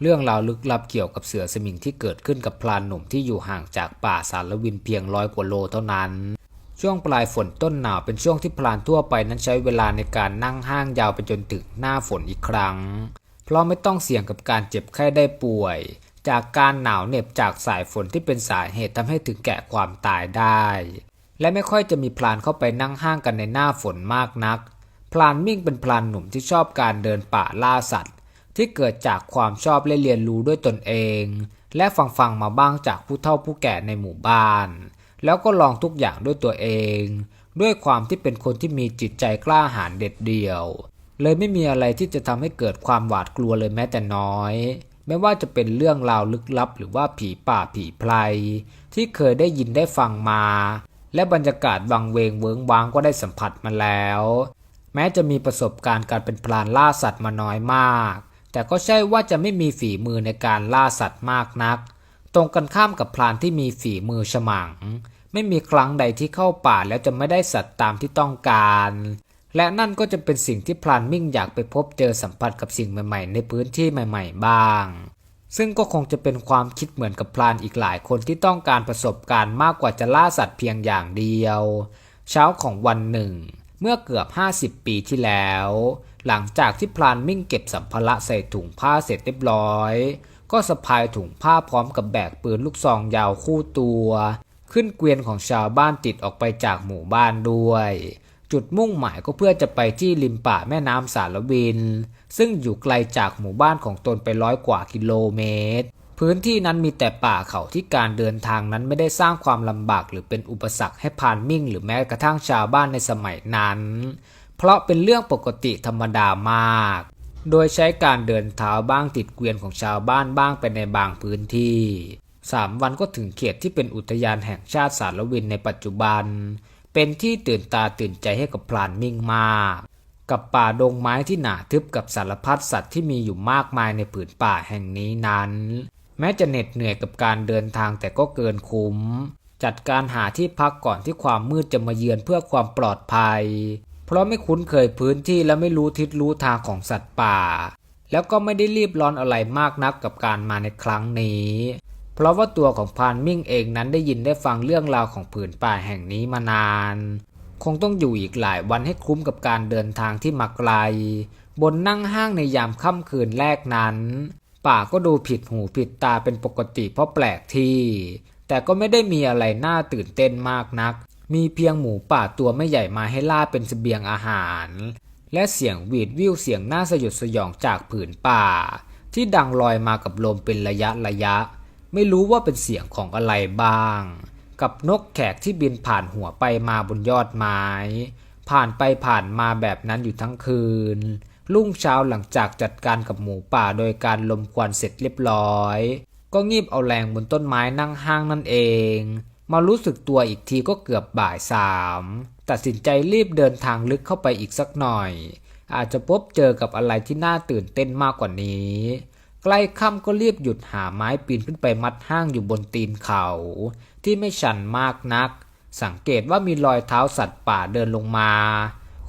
เรื่องราวลึกลับเกี่ยวกับเสือสมิงที่เกิดขึ้นกับพลานหนุ่มที่อยู่ห่างจากป่าสารวินเพียงร้อยกว่าโลเท่านั้น ช่วงปลายฝนต้นหนาวเป็นช่วงที่พลานทั่วไปนั้นใช้เวลาในการนั่งห้างยาวไปจนถึงหน้าฝนอีกครั้ง เพราะไม่ต้องเสี่ยงกับการเจ็บไข้ได้ป่วย จากการหนาวเหน็บจากสายฝนที่เป็นสาเหตุทำให้ถึงแก่ความตายได้ และไม่ค่อยจะมีพลานเข้าไปนั่งห้างกันในหน้าฝนมากนัก พลานมิ่งเป็นพลานหนุ่มที่ชอบการเดินป่าล่าสัตว์ ที่เกิดจากความชอบและเรียนรู้ด้วยตนเอง และฟังฟังมาบ้างจากผู้เฒ่าผู้แก่ในหมู่บ้าน แล้วก็ลองทุกอย่างด้วยตัวเอง ด้วยความที่เป็นคนที่มีจิตใจกล้าหาญเด็ดเดี่ยว เลยไม่มีอะไรที่จะทำให้เกิดความหวาดกลัวเลยแม้แต่น้อย ไม่ว่าจะเป็นเรื่องราวลึกลับ หรือว่าผีป่าผีไพรที่เคยได้ยินได้ฟังมา และบรรยากาศวังเวงเวิงว้างก็ได้สัมผัสมาแล้ว แม้จะมีประสบการณ์การเป็นพลานล่าสัตว์มาน้อยมาก แต่ก็ใช่ว่าจะไม่มีฝีมือในการล่าสัตว์มากนัก ตรงกันข้ามกับพลานที่มีฝีมือฉมัง ไม่มีครั้งใดที่เข้าป่าแล้วจะไม่ได้สัตว์ตามที่ต้องการ และนั่นก็จะเป็นสิ่งที่พลานมิ่งอยากไปพบเจอสัมผัสกับสิ่งใหม่ ๆ ในพื้นที่ใหม่ ๆ บ้าง ซึ่งก็คงจะเป็นความคิดเหมือนกับพลานอีกหลายคนที่ต้องการประสบการณ์มากกว่าจะล่าสัตว์เพียงอย่างเดียว เช้าของวันหนึ่ง เมื่อเกือบ 50 ปีที่แล้ว หลังจากที่พลานมิ่งเก็บสัมภาระใส่ถุงผ้าเสร็จเรียบร้อย ก็สะพายถุงผ้าพร้อมกับแบกปืนลูกซองยาวคู่ตัว ขึ้นเกวียนของชาวบ้านติดออกไปจากหมู่บ้านด้วย จุดมุ่งหมายก็เพื่อจะไปที่ริมป่าแม่น้ำสารวิน ซึ่งอยู่ไกลจากหมู่บ้านของตนไปร้อยกว่ากิโลเมตร พื้นที่นั้นมีแต่ป่าเขาที่การเดินทางนั้นไม่ได้สร้างความลำบากหรือเป็นอุปสรรคให้พานมิ่ง หรือแม้กระทั่งชาวบ้านในสมัยนั้น เพราะเป็นเรื่องปกติธรรมดามาก โดยใช้การเดินเท้าบ้างติดเกวียนของชาวบ้านบ้างไปในบางพื้นที่สามวันก็ถึงเขตที่เป็นอุทยานแห่งชาติสารวินในปัจจุบัน เป็นที่ตื่นตาตื่นใจให้กับพลานมิ่งมาก กับป่าดงไม้ที่หนาทึบกับสารพัดสัตว์ที่มีอยู่มากมายในผืนป่าแห่งนี้นั้น แม้จะเหน็ดเหนื่อยกับการเดินทางแต่ก็เกินคุ้ม จัดการหาที่พักก่อนที่ความมืดจะมาเยือนเพื่อความปลอดภัย เพราะไม่คุ้นเคยพื้นที่และไม่รู้ทิศรู้ทางของสัตว์ป่า แล้วก็ไม่ได้รีบร้อนอะไรมากนักกับการมาในครั้งนี้ เพราะว่าตัวของพานมิ่งเองนั้นได้ยินได้ฟังเรื่องราวของผืนป่าแห่งนี้มานาน คงต้องอยู่อีกหลายวันให้คุ้มกับการเดินทางที่มาไกล บนนั่งห้างในยามค่ำคืนแรกนั้น ป่าก็ดูผิดหูผิดตาเป็นปกติเพราะแปลกที่ แต่ก็ไม่ได้มีอะไรน่าตื่นเต้นมากนัก มีเพียงหมูป่าตัวไม่ใหญ่มาให้ล่าเป็นเสบียงอาหาร และเสียงหวีดวิวเสียงน่าสยดสยองจากผืนป่า ที่ดังลอยมากับลมเป็นระยะระยะ ไม่รู้ว่าเป็นเสียงของอะไรบ้าง กับนกแขกที่บินผ่านหัวไปมาบนยอดไม้ ผ่านไปผ่านมาแบบนั้นอยู่ทั้งคืน รุ่งเช้าหลังจากจัดการกับหมูป่าโดยการลมควันเสร็จเรียบร้อย ก็งีบเอาแรงบนต้นไม้นั่งห้างนั่นเอง มารู้สึกตัวอีกทีก็เกือบบ่ายสามตัดสินใจรีบเดินทางลึกเข้าไปอีกสักหน่อย อาจจะพบเจอกับอะไรที่น่าตื่นเต้นมากกว่านี้ ใกล้ค่ำก็รีบหยุดหาไม้ปีนขึ้นไปมัดห้างอยู่บนตีนเขา ที่ไม่ชันมากนัก สังเกตว่ามีรอยเท้าสัตว์ป่าเดินลงมา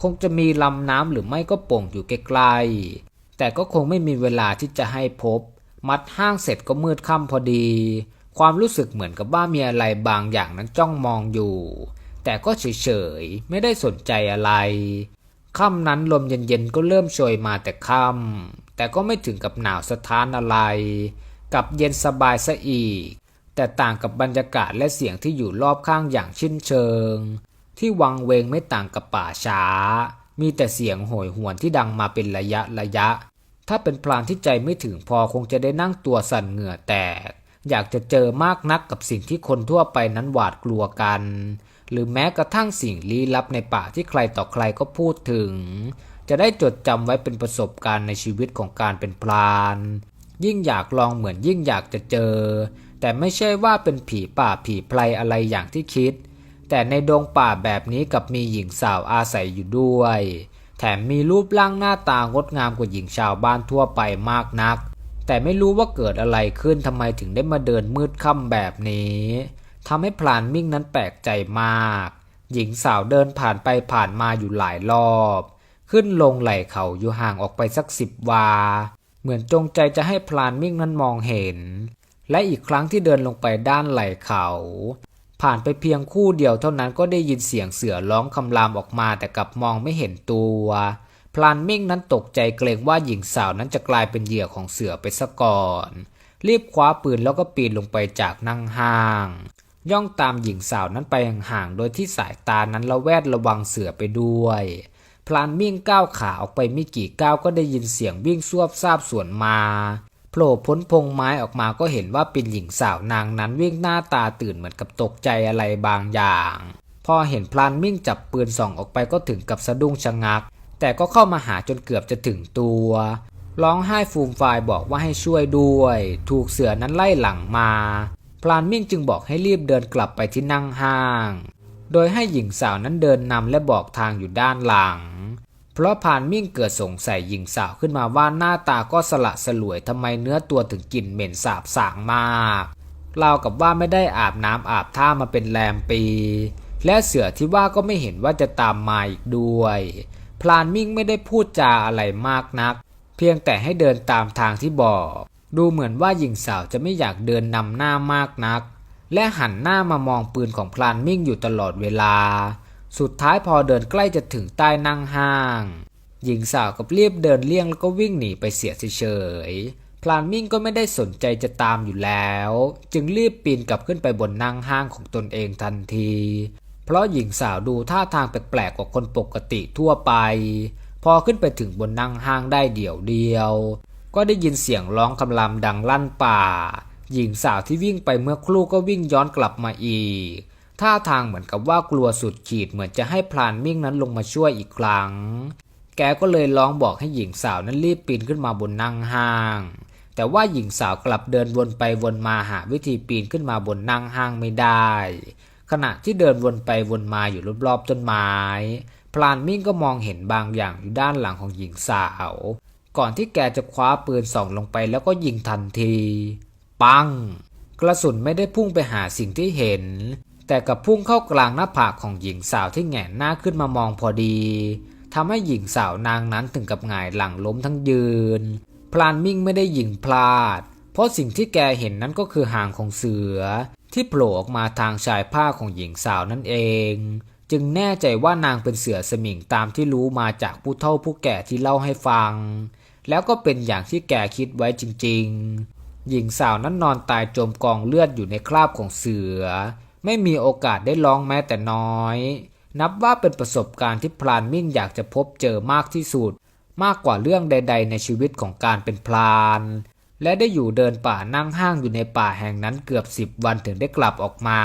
คงจะมีลำน้ำหรือไม่ก็โป่งอยู่ใกล้ๆแต่ก็คงไม่มีเวลาที่จะให้พบ มัดห้างเสร็จก็มืดค่ำพอดี ความรู้สึกเหมือนกับว่ามีอะไรบางอย่างนั้นจ้องมองอยู่ แต่ก็เฉยๆ ไม่ได้สนใจอะไร ค่ำนั้นลมเย็นๆ ก็เริ่มโชยมาแต่ค่ำ แต่ก็ไม่ถึงกับหนาวสะท้านอะไร กับเย็นสบายซะอีก แต่ต่างกับบรรยากาศและเสียงที่อยู่รอบข้างอย่างชิ้นเชิง ที่วังเวงไม่ต่างกับป่าช้า มีแต่เสียงโหยหวนที่ดังมาเป็นระยะระยะ ถ้าเป็นพลานที่ใจไม่ถึงพอคงจะได้นั่งตัวสั่นเหงื่อแตก อยากจะเจอมากนักกับสิ่งที่คนทั่วไปนั้นหวาดกลัวกัน หรือแม้กระทั่งสิ่งลี้ลับในป่าที่ใครต่อใครก็พูดถึง จะได้จดจำไว้เป็นประสบการณ์ในชีวิตของการเป็นพลาน ยิ่งอยากลองเหมือนยิ่งอยากจะเจอ แต่ไม่ใช่ว่าเป็นผีป่าผีไพรอะไรอย่างที่คิด แต่ในดงป่าแบบนี้กับมีหญิงสาวอาศัยอยู่ด้วย แถมมีรูปร่างหน้าตางดงามกว่าหญิงชาวบ้านทั่วไปมากนัก แต่ไม่รู้ว่าเกิดอะไรขึ้นทำไมถึงได้มาเดินมืดค่ำแบบนี้ทำให้พลานมิ่งนั้นแปลกใจมาก หญิงสาวเดินผ่านไปผ่านมาอยู่หลายรอบ ขึ้นลงไหล่เขาอยู่ห่างออกไปสักสิบวา เหมือนจงใจจะให้พลานมิ่งนั้นมองเห็น และอีกครั้งที่เดินลงไปด้านไหล่เขา ผ่านไปเพียงคู่เดียวเท่านั้นก็ได้ยินเสียงเสือร้องคำรามออกมาแต่กลับมองไม่เห็นตัว พลานมิ่งนั้นตกใจเกรงว่าหญิงสาวนั้นจะกลายเป็นเหยื่อของเสือไปซะก่อน รีบคว้าปืนแล้วก็ปีนลงไปจากนั่งห้าง ย่องตามหญิงสาวนั้นไปห่างๆโดยที่สายตานั้นระแวดระวังเสือไปด้วย พลานมิ่งก้าวขาออกไปไม่กี่ก้าวก็ได้ยินเสียงวิ่งซวบซาบสวนมา โผล่พ้นพงไม้ออกมาก็เห็นว่าเป็นหญิงสาวนางนั้นวิ่งหน้าตาตื่นเหมือนกับตกใจอะไรบางอย่าง พอเห็นพลานมิ่งจับปืนส่องออกไปก็ถึงกับสะดุ้งชะงัก แต่ก็เข้ามาหาจนเกือบจะถึงตัว ร้องไห้ฟูมฟายบอกว่าให้ช่วยด้วย ถูกเสือนั้นไล่หลังมา พลานมิ่งจึงบอกให้รีบเดินกลับไปที่นั่งห้าง โดยให้หญิงสาวนั้นเดินนำและบอกทางอยู่ด้านหลัง เพราะพลานมิ่งเกิดสงสัยหญิงสาวขึ้นมาว่าหน้าตาก็สละสลวยทำไมเนื้อตัวถึงกลิ่นเหม็นสาบสางมากราวกับว่าไม่ได้อาบน้ำอาบท่ามาเป็นแรมปี และเสือที่ว่าก็ไม่เห็นว่าจะตามมาอีกด้วย พลานมิ่งไม่ได้พูดจาอะไรมากนัก เพียงแต่ให้เดินตามทางที่บอก ดูเหมือนว่าหญิงสาวจะไม่อยากเดินนำหน้ามากนัก และหันหน้ามามองปืนของพลานมิ่งอยู่ตลอดเวลา สุดท้ายพอเดินใกล้จะถึงใต้นั่งห้าง หญิงสาวกับรียบเดินเลี่ยงแล้วก็วิ่งหนีไปเสียเฉยพลานมิ่งก็ไม่ได้สนใจจะตามอยู่แล้ว จึงรีบปีนกลับขึ้นไปบนนั่งห้างของตนเองทันที เพราะหญิงสาวดูท่าทางแปลกๆกว่าคนปกติทั่วไป พอขึ้นไปถึงบนนั่งห้างได้เดี่ยวเดียว ก็ได้ยินเสียงร้องคำรามดังลั่นป่า หญิงสาวที่วิ่งไปเมื่อครู่ก็วิ่งย้อนกลับมาอีก ท่าทางเหมือนกับว่ากลัวสุดขีดเหมือนจะให้พลานมิ่งนั้นลงมาช่วยอีกครั้ง แกก็เลยร้องบอกให้หญิงสาวนั้นรีบปีนขึ้นมาบนนั่งห้าง แต่ว่าหญิงสาวกลับเดินวนไปวนมาหาวิธีปีนขึ้นมาบนนั่งห้างไม่ได้ ขณะที่เดินวนไปวนมาอยู่รอบๆต้นไม้ พลานมิ่งก็มองเห็นบางอย่างอยู่ด้านหลังของหญิงสาว ก่อนที่แกจะคว้าปืนส่องลงไปแล้วก็ยิงทันที ปังกระสุนไม่ได้พุ่งไปหาสิ่งที่เห็น แต่กับพุ่งเข้ากลางหน้าผากของหญิงสาวที่แงนหน้าขึ้นมามองพอดีทำให้หญิงสาวนางนั้นถึงกับหงายหลังล้มทั้งยืน พลานมิ่งไม่ได้ยิงพลาด เพราะสิ่งที่แกเห็นนั้นก็คือหางของเสือ ที่โผล่ออกมาทางชายผ้าของหญิงสาวนั่นเอง จึงแน่ใจว่านางเป็นเสือสมิงตามที่รู้มาจากผู้เฒ่าผู้แก่ที่เล่าให้ฟัง แล้วก็เป็นอย่างที่แกคิดไว้จริง ๆ หญิงสาวนั้นนอนตายจมกองเลือดอยู่ในคราบของเสือ ไม่มีโอกาสได้ร้องแม้แต่น้อย นับว่าเป็นประสบการณ์ที่พรานมิ่งอยากจะพบเจอมากที่สุด มากกว่าเรื่องใด ๆ ในชีวิตของการเป็นพราน และได้อยู่เดินป่านั่งห้างอยู่ในป่าแห่งนั้นเกือบสิบวันถึงได้กลับออกมา